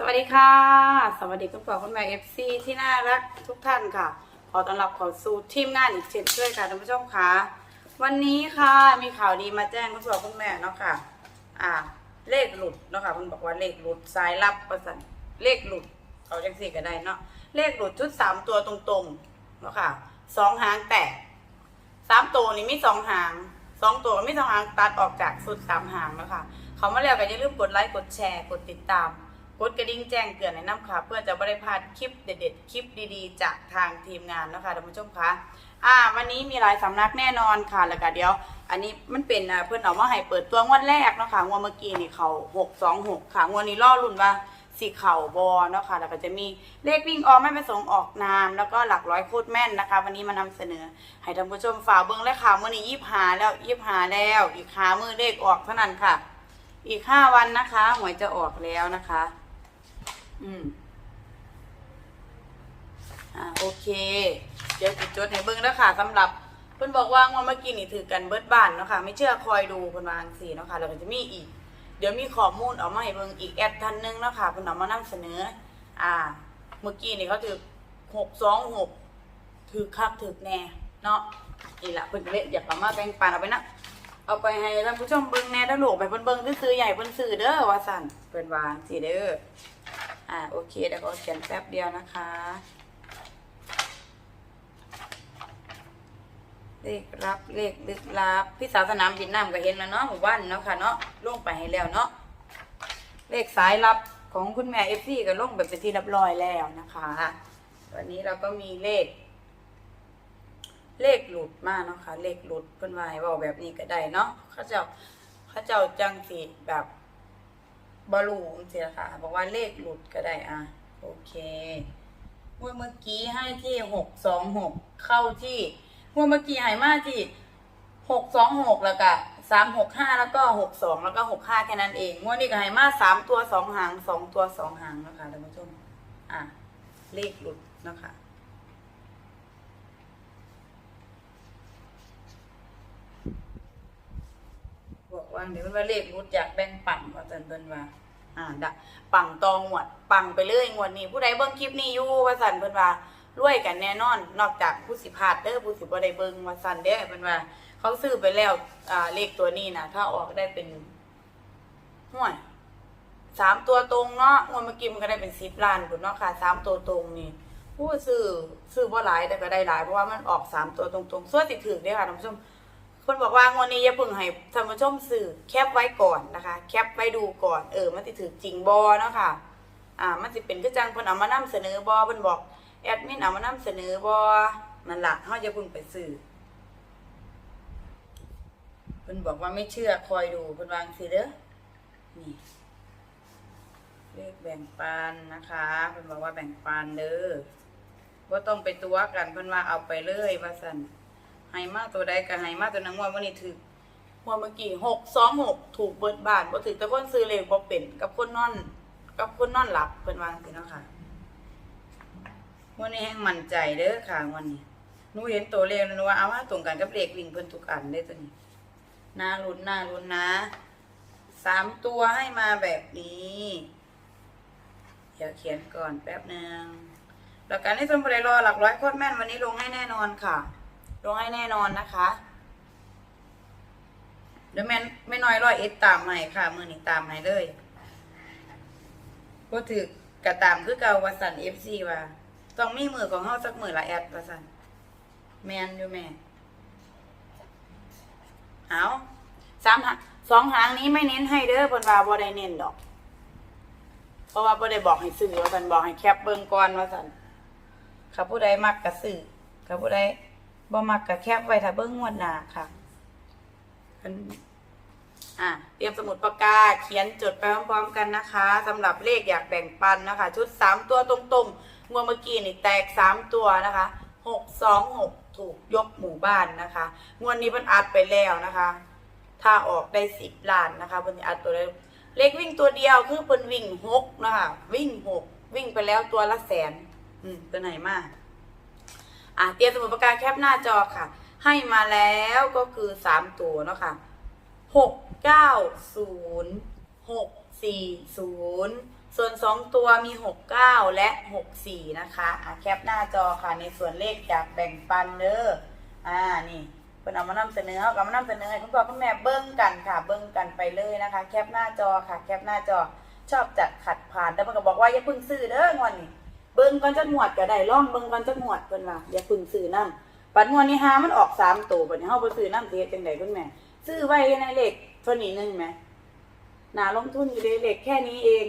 สวัสดีค่ะ สวัสดีคุณพ่อคุณแม่เอฟซีที่น่ารักทุกท่านค่ะ ขอต้อนรับเข้าสู่ทีมงานอีกเช่นเคยค่ะท่านผู้ชมค่ะวันนี้ค่ะมีข่าวดีมาแจ้งคุณพ่อคุณแม่เนาะค่ะ อ่า เลขหลุดเนาะค่ะคุณบอกว่าเลขหลุดสายลับประสันเลขหลุดเอาจังสี่ก็ได้เนาะเลขหลุดชุดสามตัวตรงๆเนาะค่ะสองหางแตกสามตัวนี่มีสองหางสองตัวมีสองหางตัดออกจากสุดสามหางแล้วค่ะเขามาแล้วก็อย่าลืมกดไลค์กดแชร์กดติดตาม กดกระดิ่งแจ้งเตือนในน้ำค่ะ เพื่อจะไม่ได้พลาดคลิปเด็ดๆ คลิปดีๆ จากทางทีมงานนะคะท่านผู้ชมคะอ่า วันนี้มีหลายสำนักแน่นอนค่ะ แล้วก็เดี๋ยว อันนี้มันเป็นอ่าเพื่อนเอามาให้เปิดตัวงวดแรกเนาะค่ะงวดเมื่อกี้นี่เขาหกสองหกค่ะงวดนี้ล่อรุ่นว่าสีเข่าบอเนาะค่ะแล้วก็จะมีเลขวิ่งออกไม่ประสงค์ออกนาม แล้วก็หลักร้อยโคตรแม่นนะคะ วันนี้มานำเสนอ ให้ท่านผู้ชมฝาเบิ้งและข่าวมื่อนี้ยี่หาแล้วยี่หาแล้ว อีกหามือเลขออกเท่านั้นค่ะ อีกห้าวันนะคะหวยจะออกแล้วนะคะ อืมอ่าโอเค เดี๋ยวจะจดให้เบิ้งแล้วค่ะสำหรับเพิ่นบอกว่างวดเมื่อกี้นี่ถือกันเบิดบ้านเนาะค่ะ ไม่เชื่อคอยดูเพิ่นวาจังสีเนาะค่ะแล้วก็จะมีอีก เดี๋ยวมีข้อมูลเอามาให้เบิ่งอีกแอดท่านหนึงเนาะค่ะเพิ่นเอามานำเสนอ อ่า เมื่อกี้นี่เขาถือหกสองหกถือคักถือแน่เนาะนี่ละเพิ่นก็เลยอยากเอามาแบ่งปันเอาไปนะเอาไปให้ท่านผู้ชมเบิ่งแน่ถ้าลูกไปเพิ่นเบิ่งซื้อๆใหญ่เพิ่นซื้อเด้อว่าสั่นเพิ่นวาจังสีเด้อ อ่าโอเคเดี๋ยวเขาเขียนแป๊บเดียวนะคะ เลขรับเลขลึกลับพี่สาวสนามบินน้ำก็เห็นแล้วเนาะหมู่บ้านเนาะค่ะเนาะลงไปให้แล้วเนาะเลขสายลับของคุณแม่เอฟซีก็ลงแบบเป็นที่เรียบร้อยแล้วนะคะวันนี้เราก็มีเลข เลขหลุดมากเนาะค่ะเลขหลุดเพิ่นวาให้เว้าแบบนี้ก็ได้เนาะเขาเจ้าเขาเจ้าจังสิแบบ บอลูนเสียค่ะบอกว่าเลขหลุดก็ได้อะ โอเคงวดเมื่อกี้ให้ที่หกสองหกเข้าที่งวดเมื่อกี้ใหายมาที่หกสองหกแล้วก็สามหกห้าแล้วก็หกสองแล้วก็หกห้าแค่นั้นเองงวดนี้ก็ใหายมาสามตัวสองหางสองตัวสองหางนะคะท่านผู้ชมอะเลขหลุดนะคะ บอก ว่าเดี๋ยวมันว่าเลขรุดอยากแบ่งปันว่าจันเพิ่นว่า อ่าดะปังตองหวด ปังไปเลยงวดนี้ ผู้ใดเบิ่งคลิปนี้อยู่ว่าสันเพิ่นว่ารวยกันแน่นอน นอกจากผู้สิพลาดเด้อผู้สิบ่ได้เบิ่งว่าสันเด้อเพิ่นว่า เขาซื้อไปแล้ว อ่าเลขตัวนี้นะถ้าออกได้เป็นห่วยสามตัวตรงเนาะงวดเมื่อกี้มันก็ได้เป็นสิบล้านพุ่นเนาะค่ะสามตัวตรงนี่ผู้ซื้อซื้อบ่หลายแต่ก็ได้หลายเพราะว่ามันออกสามตัวตรงๆส่วนสิถือเด้อค่ะท่านผู้ชม คนบอกว่างวดนี้อย่าเพิ่งให้ท่านผู้ชมสื่อแคปไว้ก่อนนะคะ แคปไว้ดูก่อนเออมันสิถือจริงบอเนาะค่ะอ่ามันสิเป็นคือจังเพิ่นเอามานำเสนอบอเพิ่นบอกแอดมินเอามานำเสนอบอนั่นละเฮาจะเพิ่งไปสื่อเพิ่นบอกว่าไม่เชื่อคอยดูเพิ่นวางสิเด้อนี่เลขแบ่งปันนะคะเพิ่นบอกว่าแบ่งปันเด้อบ่าต้องไปตัวกันเพิ่นว่าเอาไปเลยว่าซั่น ไฮมาตัวใดกับไฮมาตัวนั้นงวดวันนี้ถืองวดเมื่อกี้หกสองหกถูกเบิดบาทบ่ถือแต่คนซื้อเลขบ่เป็นกับคนนอน กับคนนอนหลับเพิ่นวาจังซี่เนาะค่ะวันนี้แห้งมั่นใจเด้อค่ะวันนี้หนูเห็นตัวเลขแล้วหนูว่าเอาว่าตรงกันกับเลขวิ่งเพิ่นทุกอันได้ตัวนี้น่าลุ้นน่าลุ้นนะสามตัวให้มาแบบนี้เดี๋ยวเขียนก่อนแป๊บหนึ่งแล้วการที่สมบูรณ์รอหลักร้อยโคตรแม่นวันนี้ลงให้แน่นอนค่ะ ลงให้แน่นอนนะคะ เดี๋ยวแม่นไม่น้อยร้อยเอ็ดตามให้ค่ะ มือหนี้ตามให้เลยก็ถือกระตามคือเกาวาสันเอฟซีว่าต้องมีมือของเฮาสักมือละแอดวาสันแมนอยู่แม่เอาสามหางสองหางนี้ไม่เน้นให้เด้อเพิ่นว่าบ่ได้เน้นดอก เพราะว่าบ่ได้บอกให้ซื้อว่าสันบอกให้แคปเบิ่งก่อนว่าสันข้าผู้ใดมักก็ซื้อข้าผู้ใด บ่มักก็แคปไว้ถ้าเบิ่งงวดหน้าค่ะเพิ่นอะเตรียมสมุดปากกาเขียนจดไปพร้อมๆกันนะคะสำหรับเลขอยากแบ่งปันนะคะ ชุดสามตัวตรงๆงวดเมื่อกี้นี่แตกสามตัวนะคะหกสองหกถูกยกหมู่บ้านนะคะงวดนี้เพิ่นอัดไปแล้วนะคะ ถ้าออกได้สิบล้านนะคะเพิ่นอัดตัวได้เลขวิ่งตัวเดียวคือเพิ่นวิ่งหกนะคะวิ่งหกวิ่งไปแล้วตัวละแสน อืมตัวไหนมาก อะเตรียมสมุดปากกาแคปหน้าจอค่ะ ให้มาแล้วก็คือสามตัวเนาะค่ะหกเก้าศูนย์หกสี่ศูนย์ส่วนสองตัวมีหกเก้าและหกสี่นะคะอะแคปหน้าจอค่ะ ในส่วนเลขจากแบ่งปันเด้ออ่านี่เพิ่นเอามานำเสนอเอามานำเสนอให้คุณพ่อคุณแม่เบิ้งกันค่ะ เบิ้งกันไปเลยนะคะ แคปหน้าจอค่ะ แคปหน้าจอชอบจัดขัดผ่านแต่มันก็บอกว่าอย่าเพึ่งซื้อเด้องอนนี่ เบิ้งก่อนจักหมวดก็ได้ล่องเบิ้งก่อนจักหมวดเพิ่นว่าอย่าพึ่งซื้อนํปัดงวดนี้หามันออกสามตัวบัดนี้เฮาบ่ซื้อนํสิเฮ็ดจังไดคุณแม่ซื้อไว้ในเลขเท่านี้หนึงแหมหนาลงทุนอยู่เลยเหล็กแค่นี้เอง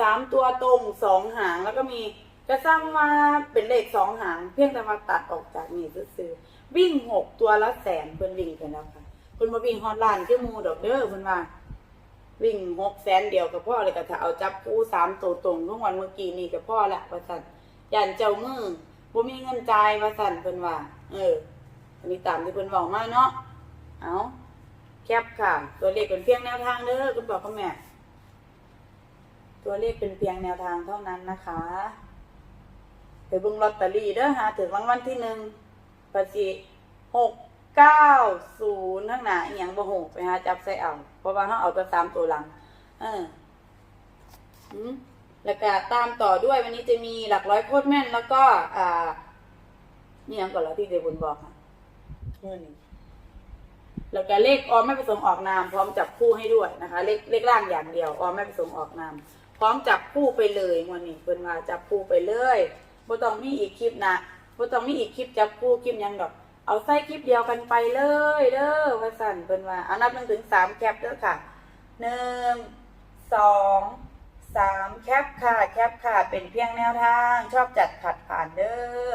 สามตัวตรงสองหางแล้วก็มีกระซ้ำมาเป็นเลขสองหาง เพียงแต่มาตัดออกจากนี่ซื้อวิ่งหกตัวละแสนเพิ่นวิ่งกันแล้วค่ะเพิ่นมาวิ่งฮอดล้านคือหมูดอกเด้อเพิ่นว่า วิ่งหกแสนเดียวกับพ่อเลยก็ถ้าเอาจับคู่สามตัวตรงทุกวันเมื่อกี้นี่กับพ่อละว่าสันยันเจ้ามือบ่มีเงินจ่ายว่าสันเพิ่นว่า เออ อันนี้ตามที่เพิ่นบอกมาเนาะเอาแคปค่ะ ตัวเลขเป็นเพียงแนวทางเด้อคุณบอกคุณแม่ตัวเลขเป็นเพียงแนวทางเท่านั้นนะคะไปเบิ่งลอตเตอรี่เด้อหาถึงรางวัลที่หนึ่งปฏิหกเก้าศูนย์ทั้งหน้าอย่างบ่หกไปหาจับใส่เอา เพราะว่าเขาเอาตัวสามตัวหลังเออหืมแล้วก็ตามต่อด้วยวันนี้จะมีหลักร้อยโคตรแม่นแล้วก็ อ่านี่ยังก่อนแล้วที่เดบุญบอกค่ะเมื่อนี้แล้วก็เลขออมไม่ประสงค์ออกนาม พร้อมจับคู่ให้ด้วยนะคะ เลขเลขล่างอย่างเดียวออมไม่ประสงค์ออกนาม พร้อมจับคู่ไปเลยวันนี้เพิ่นมาจับคู่ไปเลยบ่ต้องมีอีกคลิปนะบ่ต้องมีอีกคลิปจับคู่คลิปหยังดอก เอาใส่คลิปเดียวกันไปเลยเด้อว่าสั่นเพิ่นว่าเอานับหนึ่งถึงสามแคปเด้อค่ะหนึ่งสองสามแคปค่ะ แคปค่ะ เป็นเพียงแนวทาง ชอบจัดขัดผ่านเด้อ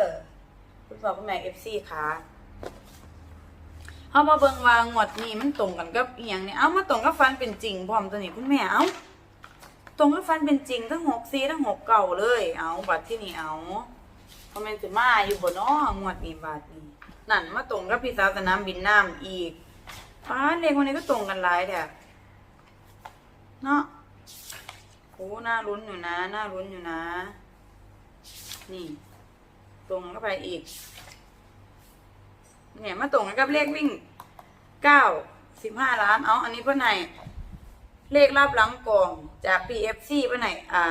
คุณพ่อคุณแม่เอฟซีค่ะเฮามาเบิ่งว่างวดนี้มันตรงกันกับอียงเนี่ยเอามาตรงกับฟันเป็นจริงพร้อมตัวนี้คุณแม่เอ้าตรงกับฟันเป็นจริงทั้งหกซีทั้งหกเก่าเลย เอาบัดที่นี่เอาเพราะมันสิมาอยู่บ่เนาะงวดนี้บัดนี้ นั่นมาตรงกับพี่สาวสนามบินน้ำอีกฟ้าเลขวันนี้ก็ตรงกันหลายแท้เนาะโอ้น่าลุ้นอยู่นะน่าลุ้นอยู่นะ นี่ ตรงเข้าไปอีก เนี่ยมาตรงกับเลขวิ่งเก้าสิบห้าล้าน เอาอันนี้เพื่อนไหนเลขรับหลังกองจาก PFC เพื่อนไหนอ่า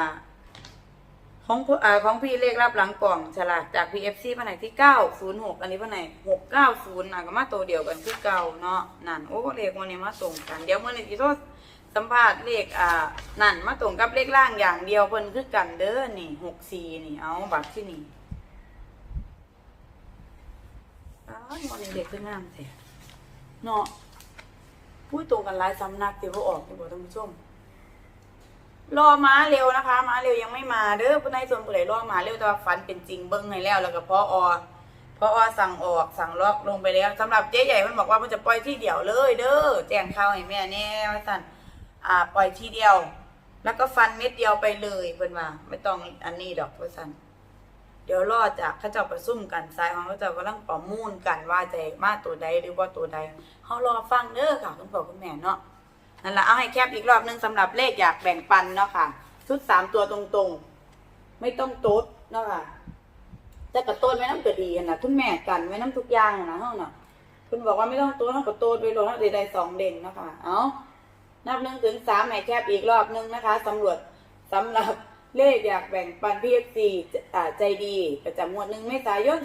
ของอ่าของพี่เลขรับหลังกล่องฉลากจาก PFC เพื่อนไหนที่เก้าศูนย์หกอันนี้เพื่อนไหนหกเก้าศูนย์อะก็มาตัวเดียวกันคือเก่าเนาะนั่นโอ้เลขวันนี้มาตรงกัน เดี๋ยวเมื่อนี้ที่โทษสัมภาษณ์เลขอ่านั่นมาตรงกับเลขล่างอย่างเดียวเพิ่นคือกันเด้อนี่หกสี่นี่เอาบัตรที่นี่อ้าวมันเด็กขึ้นงามแท้เนาะพูดตรงกันหลายสำนักที่เขาออกที่บอกท่านผู้ชม รอม้าเร็วนะคะ ม้าเร็วยังไม่มาเด้อผู้ใดส่วนผู้ใดรอม้าเร็วแต่ว่าฝันเป็นจริงเบิ้งให้แล้ว แล้วก็พออพออสั่งออกสั่งล็อกลงไปแล้วสำหรับเจ๊ใหญ่มันบอกว่ามันจะปล่อยที่เดียวเลย เด้อแจ้งข่าวให้แม่แน่ว่าสั่นอ่า ปล่อยที่เดียว แล้วก็ฟันเม็ดเดียวไปเลยเพิ่นว่าไม่ต้องอันนี้ดอกว่าสั่นเดี๋ยวรอจากข้าเจ้าประซุ่มกันสายของเขาเจ้ากำลังประมูลกันว่าจะมาตัวใดหรือว่าตัวใดเขารอฟังเด้อค่ะคุณพ่อคุณแม่เนาะ นั่นแหละเอาให้แคปอีกรอบหนึงสำหรับเลขอยากแบ่งปันเนาะค่ะ ชุดสามตัวตรงๆ ไม่ต้องโต๊ดเนาะค่ะแต่กระโต้นไว้น้ำก็ดีนะคุณแม่กันไว้น้ำทุกอย่างนะเฮาเนาะคุณบอกว่าไม่ต้องโต๊ดเฮากระโต้นไปลงแล้วใดๆสองเด่นเนาะค่ะเอานับหนึ่งถึงสามให้แคปอีกรอบหนึงนะคะสำรวจสำหรับเลขอยากแบ่งปันพีเอฟซีใจดี ประจำงวดหนึ่งเมษายน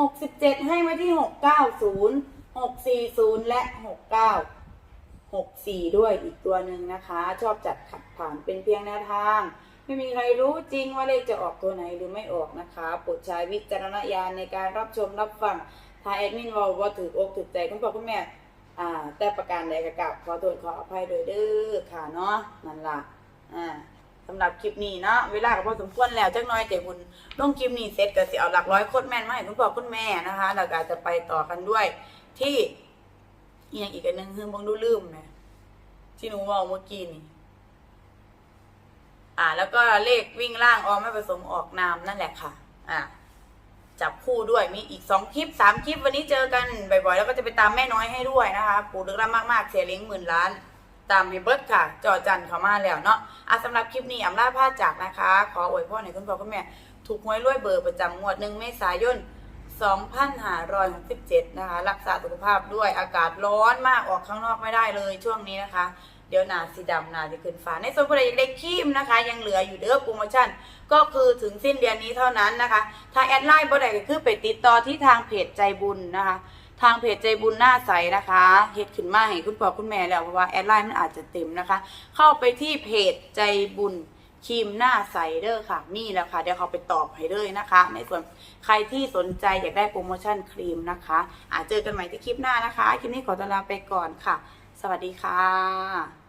2567ให้มาที่690 640และ69 64 ด้วยอีกตัวหนึ่งนะคะ ชอบจัดขัดผ่านเป็นเพียงแนวทาง ไม่มีใครรู้จริงว่าเลขจะออกตัวไหนหรือไม่ออกนะคะโปรดใช้วิจารณญาณในการรับชมรับฟังทางแอดมินวอลว่าถืออกถือใจคุณพ่อคุณแม่อ่าแต่ประการใดก็กราบขอโทษขออภัยโดยเด้อค่ะเนาะนั่นล่ะอ่าสำหรับคลิปนี้เนาะเวลาก็พอสมควรแล้วจักหน้อยใจบุญลงคลิปนี้เสร็จก็สิเอาหลักร้อยโคตรแม่นมาให้คุณพ่อคุณแม่นะคะแล้วก็จะไปต่อกันด้วยที่ อีกอย่างอีกอันหนึงคือเบิ่งดูลืมแหมที่หนูบอกเมื่อกี้นี่ อ่า แล้วก็เลขวิ่งล่างออมไม่ผสมออกนามนั่นแหละค่ะ อ่าจับคู่ด้วยมีอีกสองคลิปสามคลิป วันนี้เจอกันบ่อยๆ แล้วก็จะไปตามแม่น้อยให้ด้วยนะคะ ปู่ลึกลับมากๆเสียเลี้ยงหมื่นล้าน ตามให้เบิร์ดค่ะ จอจันเข้ามาแล้วเนาะอะสำหรับคลิปนี้อำลาพาจากนะคะ ขออวยพรให้คุณพ่อคุณแม่ถูกหวยรวยเบอร์ประจำงวดหนึ่งเมษายน 2567 นะคะ รักษาสุขภาพด้วยอากาศร้อนมากออกข้างนอกไม่ได้เลยช่วงนี้นะคะ เดี๋ยวหนาสีดำหนาจะขึ้นฟ้าในส่วนผู้ใดอยากได้คีมนะคะ ยังเหลืออยู่เด้อโปรโมชั่น ก็คือถึงสิ้นเดือนนี้เท่านั้นนะคะทางแอดไลน์บ่ได้ก็คือไปติดต่อที่ทางเพจใจบุญนะคะ ทางเพจใจบุญหน้าใสนะคะเฮ็ดขึ้นมาให้คุณพ่อคุณแม่แล้วเพราะว่าแอดไลน์มันอาจจะเต็มนะคะ เข้าไปที่เพจใจบุญ ครีมหน้าใสเด้อค่ะ นี่แหละค่ะ เดี๋ยวเขาไปตอบให้เลยนะคะ ในส่วนใครที่สนใจอยากได้โปรโมชั่นครีมนะคะอาจเจอกันใหม่ที่คลิปหน้านะคะ คลิปนี้ขอตัวลาไปก่อนค่ะ สวัสดีค่ะ